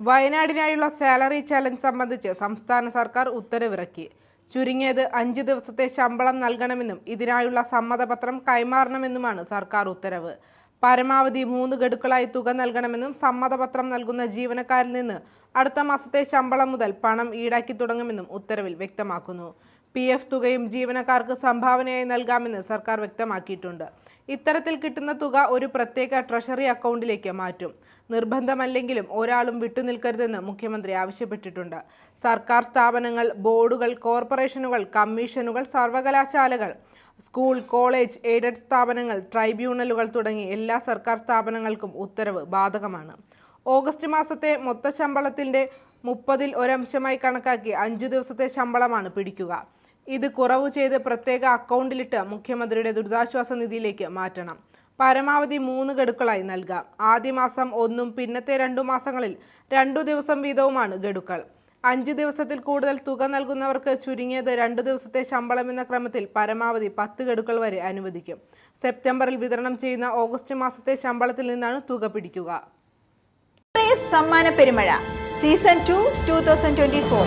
വയനാടിനായുള്ള salary challenge സംബന്ധിച്ച് സംസ്ഥാന സർക്കാർ ഉത്തരവിറക്കി. ചുരുങ്ങിയത് അഞ്ച് ദിവസത്തെ ശമ്പളം നൽകണമെന്നും ഇതിനായുള്ള സമ്മതപത്രം കൈമാറണമെന്നുമാണ് സർക്കാർ ഉത്തരവ്. പരമാവധി മൂന്ന് ഗഡുക്കളായി തുക നൽകണമെന്നും സമ്മതപത്രം നൽകുന്ന ജീവനക്കാരിൽ നിന്ന് അടുത്ത മാസത്തെ ശമ്പളം മുതൽ പണം ഈടാക്കി തുടങ്ങുമെന്നും ഉത്തരവിൽ വ്യക്തമാക്കുന്നു. പി എഫ് തുകയും ജീവനക്കാർക്ക് സംഭാവനയായി നൽകാമെന്ന് സർക്കാർ വ്യക്തമാക്കിയിട്ടുണ്ട്. ഇത്തരത്തിൽ കിട്ടുന്ന തുക ഒരു പ്രത്യേക ട്രഷറി അക്കൗണ്ടിലേക്ക് മാറ്റും. നിർബന്ധമല്ലെങ്കിലും ഒരാളും വിട്ടുനിൽക്കരുതെന്ന് മുഖ്യമന്ത്രി ആവശ്യപ്പെട്ടിട്ടുണ്ട്. സർക്കാർ സ്ഥാപനങ്ങൾ ബോർഡുകൾ കോർപ്പറേഷനുകൾ കമ്മീഷനുകൾ സർവകലാശാലകൾ സ്കൂൾ കോളേജ് എയ്ഡഡ് സ്ഥാപനങ്ങൾ ട്രൈബ്യൂണലുകൾ തുടങ്ങി എല്ലാ സർക്കാർ സ്ഥാപനങ്ങൾക്കും ഉത്തരവ് ബാധകമാണ്. ഓഗസ്റ്റ് മാസത്തെ മൊത്ത ശമ്പളത്തിന്റെ മുപ്പതിൽ ഒരംശമായി കണക്കാക്കി അഞ്ചു ദിവസത്തെ ശമ്പളമാണ് പിടിക്കുക. ഇത് കുറവ് ചെയ്ത് പ്രത്യേക അക്കൗണ്ടിലിട്ട് മുഖ്യമന്ത്രിയുടെ ദുരിതാശ്വാസ നിധിയിലേക്ക് മാറ്റണം. പരമാവധി മൂന്ന് ഗഡുക്കളായി നൽകാം. ആദ്യ മാസം ഒന്നും പിന്നത്തെ രണ്ടു മാസങ്ങളിൽ രണ്ടു ദിവസം വീതവുമാണ് ഗഡുക്കൾ. അഞ്ച് ദിവസത്തിൽ കൂടുതൽ തുക നൽകുന്നവർക്ക് ചുരുങ്ങിയത് രണ്ടു ദിവസത്തെ ശമ്പളം എന്ന ക്രമത്തിൽ പരമാവധി പത്ത് ഗഡുക്കൾ വരെ അനുവദിക്കും. സെപ്റ്റംബറിൽ വിതരണം ചെയ്യുന്ന ഓഗസ്റ്റ് മാസത്തെ ശമ്പളത്തിൽ നിന്നാണ് തുക പിടിക്കുക. സമ്മാന പെരുമഴ. Season two two thousand twenty four.